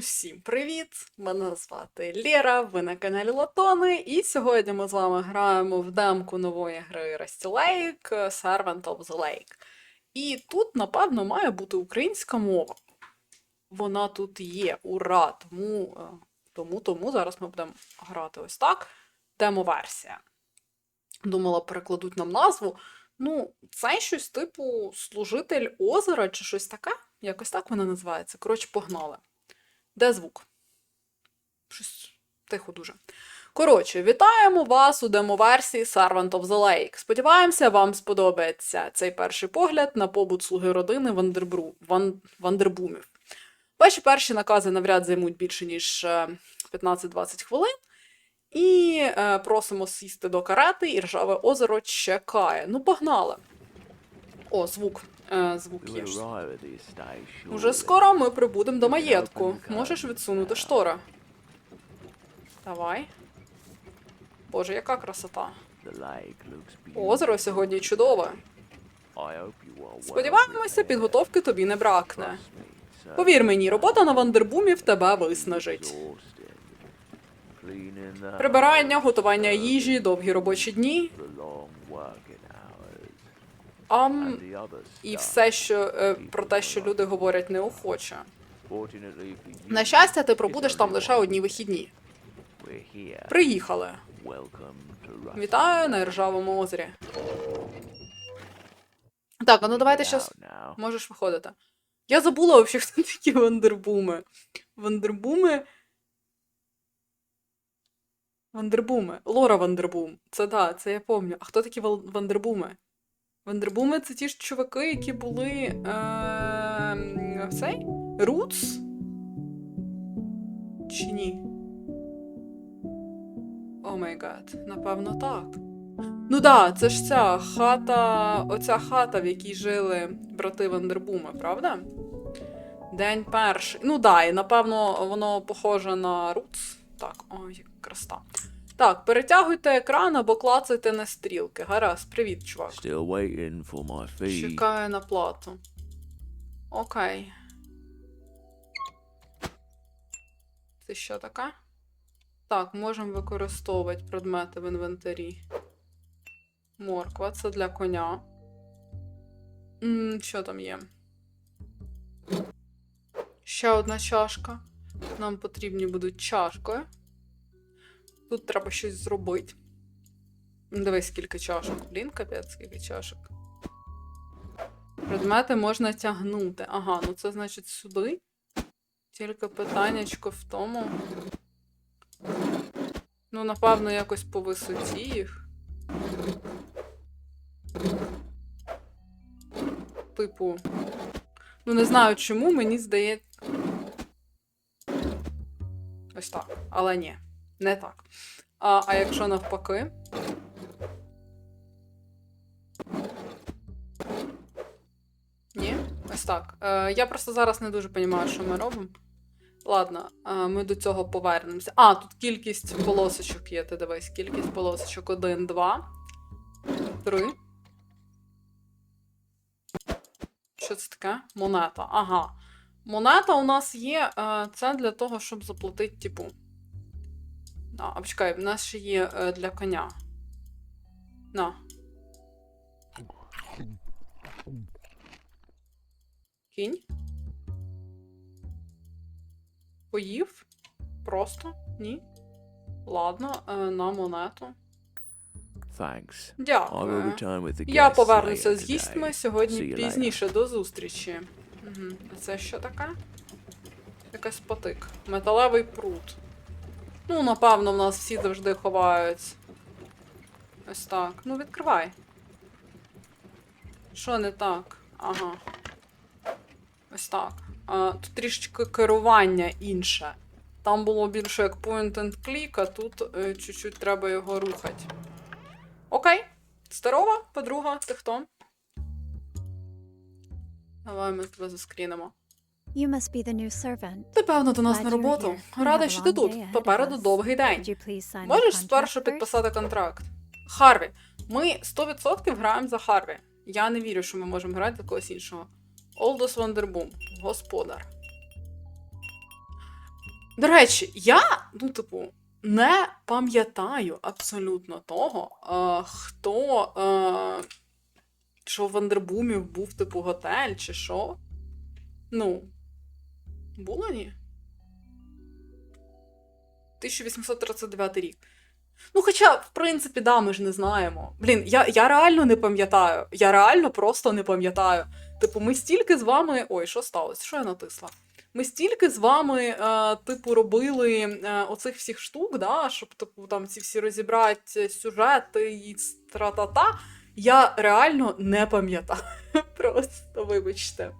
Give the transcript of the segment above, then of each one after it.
Усім привіт! Мене звати Лєра, ви на каналі Латони, і сьогодні ми з вами граємо в демку нової гри Rusty Lake Servant of the Lake. І тут, напевно, має бути українська мова. Вона тут є, ура! Тому, е, тому, тому зараз ми будемо грати ось так. Демо-версія. Думала, перекладуть нам назву. Ну, це щось типу служитель озера чи щось таке. Якось так вона називається. Коротше, погнали. Де звук? Щось тихо дуже. Коротше, вітаємо вас у демоверсії Servant of the Lake. Сподіваємося, вам сподобається цей перший погляд на побут слуги родини Вандербру... Ван... Вандербумів. Ваші перші накази навряд займуть більше, ніж е, 15-20 хвилин. І е, просимо сісти до карети, і ржаве озеро чекає. Ну, погнали. О, звук. Е, звук є. Уже скоро ми прибудемо до маєтку. Можеш відсунути штори. Давай. Боже, яка красота. Озеро сьогодні чудове. Сподіваємося, підготовки тобі не бракне. Повір мені, робота на вандербумів тебе виснажить. Прибирання, готування їжі, довгі робочі дні. Ам, і все, що е, про те, що люди говорять неохоче. На щастя, ти пробудеш там лише одні вихідні. Приїхали. Вітаю на ржавому озері. Так, ну давайте щас. Можеш виходити. Я забула взагалі, хто такі вандербуми. Вандербуми. Вандербуми. Лора Вандербум. Це да, це я пам'ятаю. А хто такі вандербуми? Вандербуми це ті ж чуваки, які були. Е... Цей? Рутс? Чи ні? О май гад, напевно, так. Ну да, це ж ця хата, оця хата, в якій жили брати Вандербуми, правда? День перший. Ну да, і напевно воно похоже на Рутс. Так, ой, як красота. Так, перетягуйте екран або клацайте на стрілки. Гаразд, привіт, чувак. Still waiting for my fee. Чекаю на плату. Окей. Це що таке? Так, можемо використовувати предмети в інвентарі. Морква, це для коня. м що там є? Ще одна чашка. Нам потрібні будуть чашки. Тут треба щось зробити. Дивись, скільки чашок. Блін, капець, скільки чашок. Предмети можна тягнути. Ага, ну це значить сюди. Тільки питаннячко в тому. Ну, напевно, якось по висоті їх. Типу. Ну, не знаю чому, мені здається. Ось так. Але ні, не так. А, а якщо навпаки. Ні? Ось так. Е, я просто зараз не дуже розумію, що ми робимо. Ладно, е, ми до цього повернемося. А, тут кількість полосочок є. Ти дивись, кількість полосочок 1, 2, 3. Що це таке? Монета. Ага. Монета у нас є. Е, це для того, щоб заплатити, типу. А, а почекай, в нас ще є е, для коня. На. Кінь. Поїв? Просто? Ні. Ладно, е, на монету. Thanks. Дякую. Я повернуся з гістьми сьогодні пізніше. До зустрічі. Угу. А це що таке? Якась потик. Металевий прут. Ну, напевно, в нас всі завжди ховають. Ось так. Ну, відкривай. Що не так? Ага. Ось так. А, тут трішечки керування інше. Там було більше як point and click, а тут е, чуть-чуть треба його рухати. Окей. Здорова, подруга, ти хто? Давай ми тебе заскрінемо. You must be the new servant. Ти, певно, до нас на роботу. Рада, що ти тут. Попереду довгий день. Можеш спершу підписати контракт? Харві, ми 100% граємо за Харві. Я не вірю, що ми можемо грати за когось іншого. Олдос Вандербум, господар. До речі, я, ну, типу, не пам'ятаю абсолютно того, е, хто. Е, що в Вандербумів був, типу, готель, чи що. Ну. Було ні? 1839 рік. Ну, хоча, в принципі, да, ми ж не знаємо. Блін, я, я реально не пам'ятаю. Я реально просто не пам'ятаю. Типу, ми стільки з вами. Ой, що сталося? Що я натисла? Ми стільки з вами, е, типу, робили е, оцих всіх штук, да, щоб типу, там ці всі розібрати сюжети і тра-та-та. Я реально не пам'ятаю. Просто вибачте.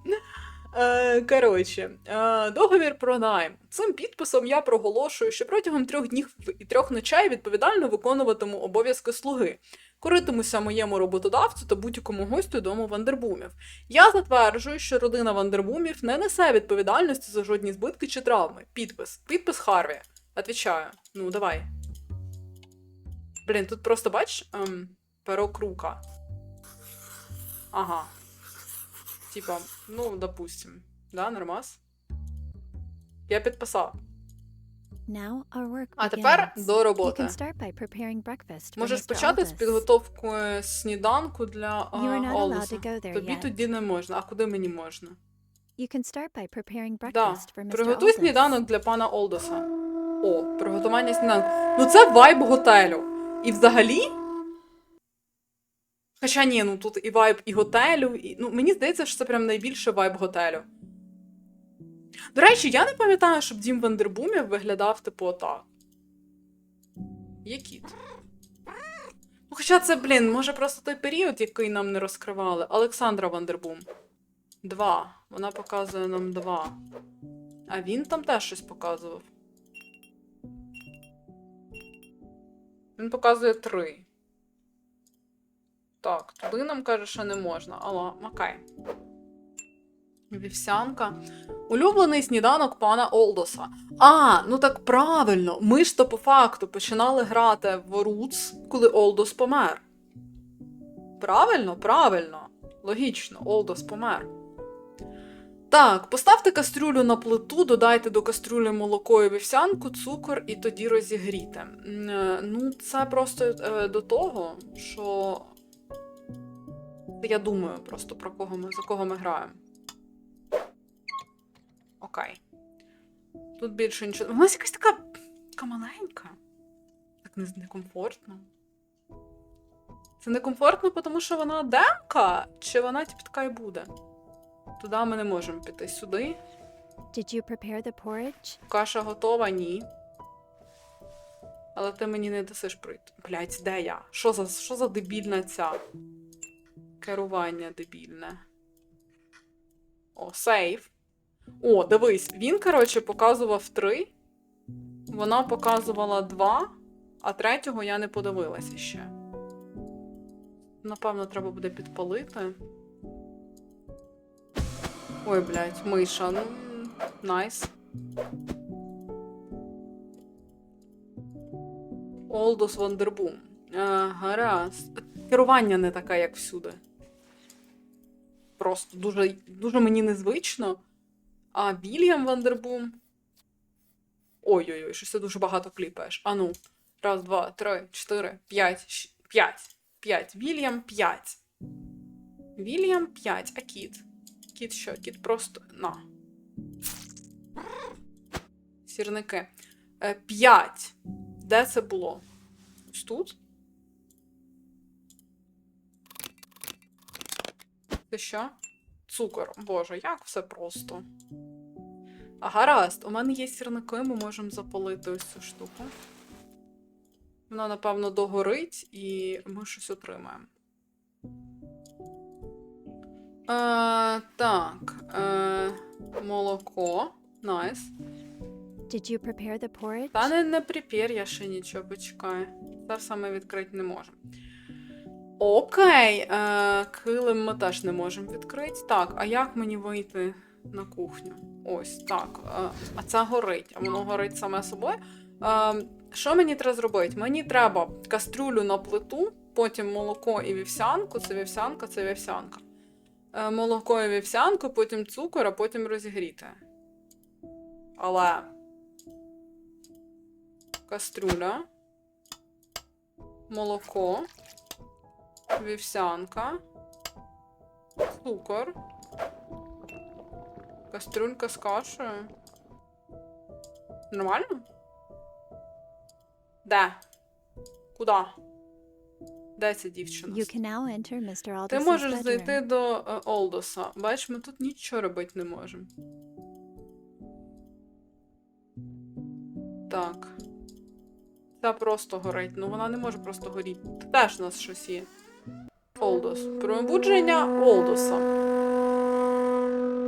Е, коротше, е, договір про найм. Цим підписом я проголошую, що протягом трьох днів і трьох ночей відповідально виконуватиму обов'язки слуги. Коритимуся моєму роботодавцю та будь-якому гостю дому Вандербумів. Я затверджую, що родина Вандербумів не несе відповідальності за жодні збитки чи травми. Підпис. Підпис Харві. Отвічаю. Ну, давай. Блін, тут просто бач, ем, перо. Ага. Типа, ну, допустим. Да, нормас. Я підписав. Now our work А тепер до роботи. Можеш почати з підготовкою сніданку для Олдуса. Тобі тоді не можна. А куди мені можна? You can start by preparing breakfast Да. for Mr. Приготуй сніданок для пана Олдоса. О, приготування сніданку. Ну це вайб готелю. І взагалі. Хоча ні, ну тут і вайб і готелю, і... ну мені здається, що це прям найбільше вайб готелю. До речі, я не пам'ятаю, щоб дім Вандербумів виглядав типу отак. Є кіт. Ну, хоча це, блін, може просто той період, який нам не розкривали. Олександра Вандербум. Два. Вона показує нам два. А він там теж щось показував. Він показує три. Так, туди нам каже, що не можна. Алло, макай. Вівсянка. Улюблений сніданок пана Олдоса. А, ну так правильно. Ми ж то по факту починали грати в Руц, коли Олдос помер. Правильно, правильно. Логічно, Олдос помер. Так, поставте кастрюлю на плиту, додайте до кастрюлі молоко і вівсянку, цукор і тоді розігрійте. Е, Ну, це просто е, до того, що я думаю просто про кого ми, за кого ми граємо. Окей. Тут більше нічого. Вона якась така, така маленька. Так некомфортно. Це некомфортно, тому що вона демка, чи вона типу така і буде? Туди ми не можемо піти. Сюди. Did you prepare the porridge? Каша готова, ні. Але ти мені не дасиш пройти. Блять, де я? Що за, що за дебільна ця? Керування дебільне. О, сейф. О, дивись, він, коротше, показував три. Вона показувала два, а третього я не подивилася ще. Напевно, треба буде підпалити. Ой, блядь, миша, ну. Найс. Олдос Вандербум. Гаразд. Керування не таке, як всюди. Просто дуже, дуже мені незвично. А Вільям Вандербум. Ой-ой-ой, щось ти дуже багато кліпаєш. Ану. Раз, два, три, чотири, п'ять, п'ять. П'ять. Вільям п'ять. Вільям п'ять. А кіт? Кіт що? Кіт просто. На. Сірники. Е, П'ять. Де це було? Ось тут? Це що? Цукор. Боже, як все просто. А гаразд, у мене є сірники, ми можемо запалити ось цю штуку. Вона, напевно, догорить, і ми щось отримаємо. Е, так. Е, молоко. Найс. Did you prepare the porridge? Та не, не припір, я ще нічого почекаю. Це все ми відкрити не можемо. Окей, е, килим ми теж не можемо відкрити. Так, а як мені вийти на кухню? Ось так. Е, а це горить, а воно горить саме собою. Е, що мені треба зробити? Мені треба кастрюлю на плиту, потім молоко і вівсянку. Це вівсянка, це вівсянка. Е, молоко і вівсянку, потім цукор, а потім розігріти. Але кастрюля, молоко, вівсянка, цукор, кастрюлька з кашею. Нормально? Де? Куда? Де ця дівчина? You can now enter Mr. Ти можеш bedroom. зайти до е, Олдоса. Бачиш, ми тут нічого робити не можемо. Так. Ця просто горить. Ну вона не може просто горіти. Теж у нас щось є. Олдос. Пробудження Олдоса.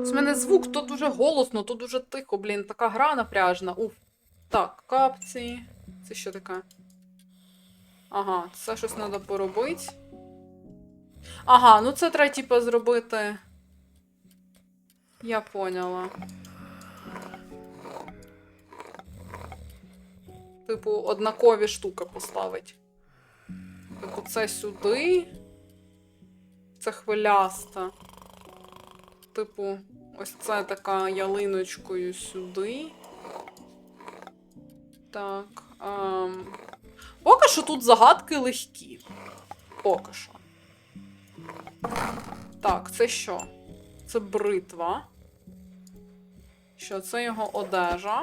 З мене звук то дуже голосно, то дуже тихо, блін, така гра напряжна. Уф. Так, капці. Це що таке? Ага, це щось треба поробити. Ага, ну це треба, типу, зробити. Я поняла. Типу, однакові штуки поставить. Типу, це сюди. Це хвиляста. Типу, ось це така ялиночкою сюди. Так. Ем... Поки що тут загадки легкі. Поки що. Так, це що? Це бритва. Що це його одежа?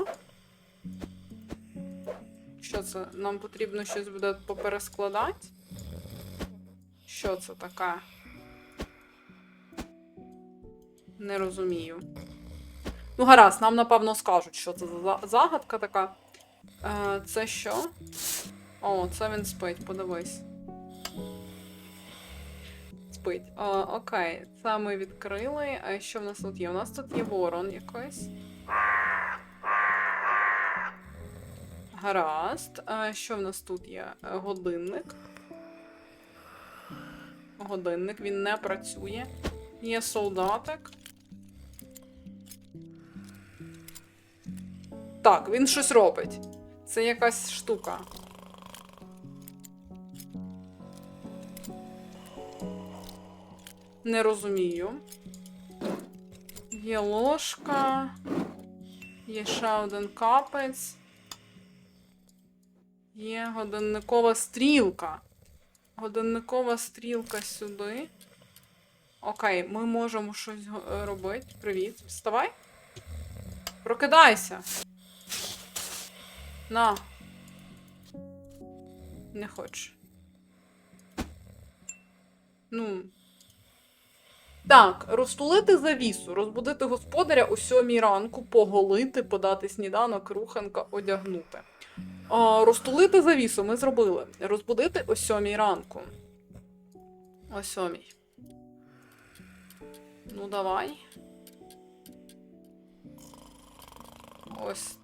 Що це? Нам потрібно щось буде поперескладати? Що це таке? Не розумію. Ну, гаразд, нам напевно скажуть, що це за за- загадка така. Е, це що? О, це він спить, подивись. Спить. О, окей, це ми відкрили. А що в нас тут є? У нас тут є ворон якийсь. Гаразд. А що в нас тут є? Е, Годинник. Годинник, він не працює. Є солдатик. Так, він щось робить. Це якась штука. Не розумію. Є ложка. Є ще один капець. Є годинникова стрілка. Годинникова стрілка сюди. Окей, ми можемо щось робити. Привіт. Вставай. Прокидайся. На. Не хочу. Ну. Так, розтулити завісу, розбудити господаря о сьомій ранку, поголити, подати сніданок, руханка, одягнути. А, розтулити завісу ми зробили. Розбудити о сьомій ранку. О сьомій. Ну, давай. Ось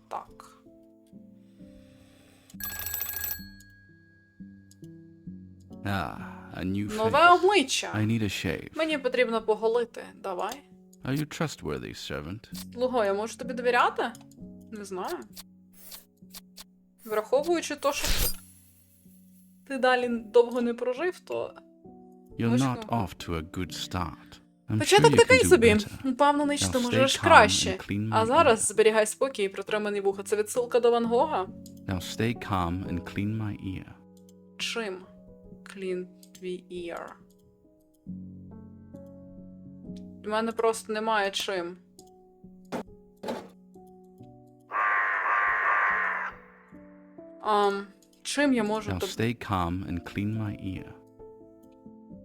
Ah, a new Нове обличчя. I need a shave. Мені потрібно поголити. Давай. Are you trustworthy, servant? Луго, я можу тобі довіряти? Не знаю. Враховуючи то, що ти далі довго не прожив, то. You're not off to a good start. Початок такий собі. Впевнений, що ти можеш краще. А зараз зберігай спокій і протримані вуха. Це відсилка до Ван Гога? Now stay calm and clean my ear. Чим? Clean твій ear. У мене просто немає чим. Ам, чим я можу Now stay calm and clean my ear.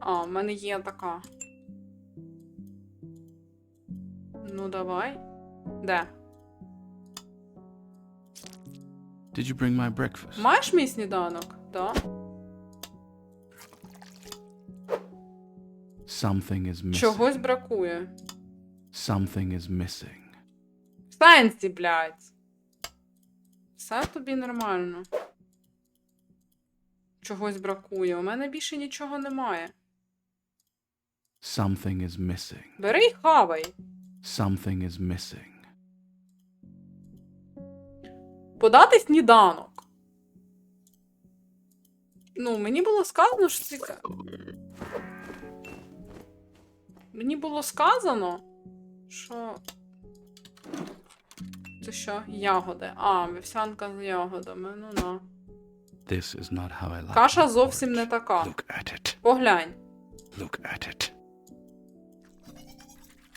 А, в мене є така. Ну, давай. Де? Did you bring my breakfast? Маєш мій сніданок? Да. Something is missing. Чогось бракує. Something is missing. В сенсі, блядь. Все тобі нормально. Чогось бракує. У мене більше нічого немає. Something is missing. Бери й хавай. Something is missing. Подати сніданок. Ну, мені було сказано, що це. Мені було сказано, що. Це що? Ягоди. А, вівсянка з ягодами. Ну на. This is not how I like Каша зовсім не така. Look at it. Поглянь. Look at it.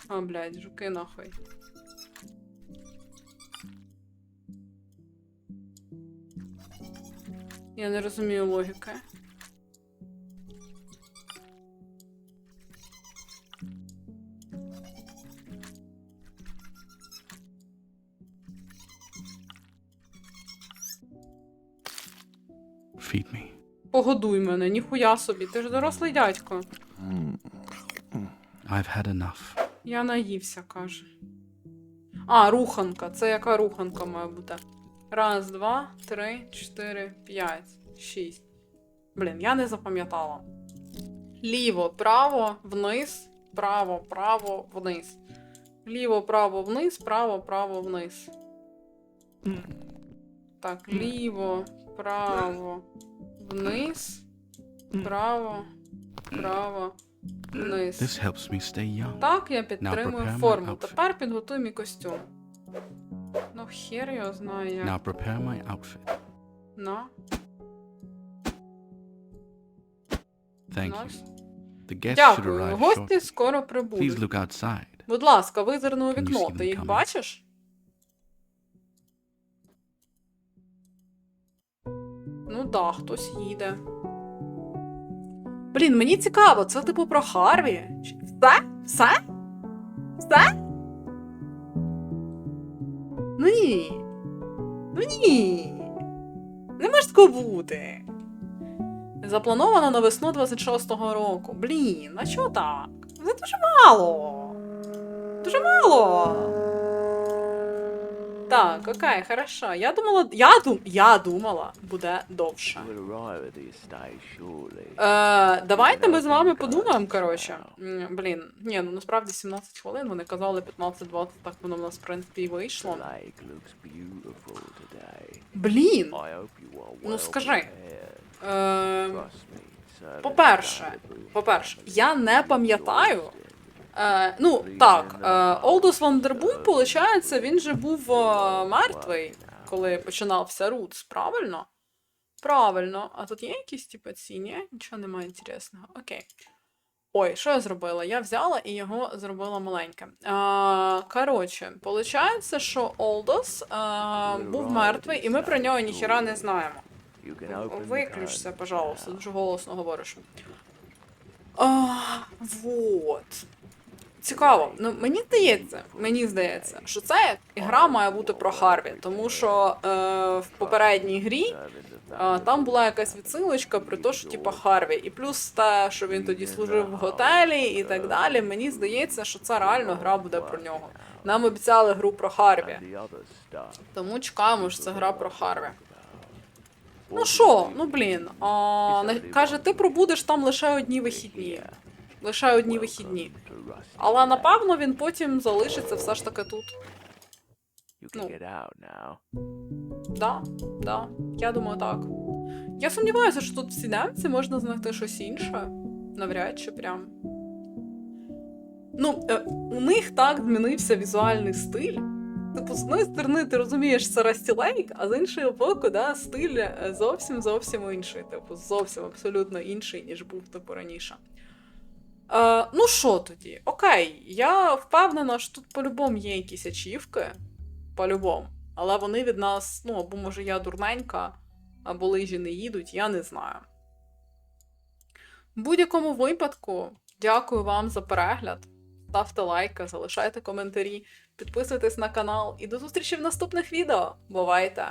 А, блядь, жуки нахуй. Я не розумію логіки. Погодуй мене, ніхуя собі, ти ж дорослий дядько. I've had enough. Я наївся, каже. А, руханка. Це яка руханка має бути? Раз, два, три, чотири, п'ять, шість. Блін, я не запам'ятала. Ліво, право, вниз, право, право, вниз. Ліво, право, вниз, право, право, вниз. Так, ліво, право, вниз, право, право, вниз. This helps me stay young. Так, я підтримую prepare my форму. outfit. Тепер підготуй мій костюм. Ну, хер його знає. як. Now prepare my outfit. На, Thank Nice. you. The guests should Дякую. arrive Гості shortly. скоро Please прибудуть. look outside. Будь ласка, визирни у Can you вікно. them Ти їх coming? бачиш? Ну да, хтось їде. Блін, мені цікаво, це типу про Харві. Все? Все? Все? Ну ні. Ну ні. Не може такого бути. Заплановано на весну 26-го року. Блін, а чого так? Це дуже мало. Дуже мало. Так, окей, хорошо. Я думала, я, дум, я думала, буде довше. Е, давайте ми з вами подумаємо, коротше. М, Блін, ні, ну насправді 17 хвилин, вони казали 15-20, так воно в нас, в принципі, і вийшло. Блін. Ну, скажи. Е, по-перше, по-перше, я не пам'ятаю. Е, ну, так, е, Олдус Вандербум, виходить, він же був е, мертвий, коли починався Рутс, правильно? Правильно. А тут є якісь типу ці? Ні? Нічого немає інтересного. Окей. Ой, що я зробила? Я взяла і його зробила маленьким. А, коротше, виходить, що Олдос а, був мертвий, і ми про нього ніхіра не знаємо. Виключся, пожалуйста, дуже голосно говориш. А, вот. Цікаво. Ну, мені здається, мені здається, що ця гра має бути про Харві, тому що е, в попередній грі а, там була якась відсилочка про те, що типа Харві, і плюс те, що він тоді служив в готелі і так далі. Мені здається, що це реально гра буде про нього. Нам обіцяли гру про Харві, тому чекаємо, що це гра про Харві. Ну що, ну блін, а, каже, ти пробудеш там лише одні вихідні. Лише одні вихідні. Але напевно він потім залишиться все ж таки тут. Ну. Да, да, я думаю, так. Я сумніваюся, що тут в сідемці можна знайти щось інше. Навряд чи прям. Ну, е, у них так змінився візуальний стиль. Типу, з одної сторони, ти розумієш, це Rusty а з іншої боку, да, стиль е, зовсім зовсім інший. Типу, зовсім абсолютно інший, ніж був типу раніше. Е, ну що тоді? Окей, я впевнена, що тут по-любому є якісь ачівки. По-любому. Але вони від нас, ну, або може я дурненька, або лижі не їдуть, я не знаю. В будь-якому випадку, дякую вам за перегляд. Ставте лайки, залишайте коментарі, підписуйтесь на канал і до зустрічі в наступних відео. Бувайте!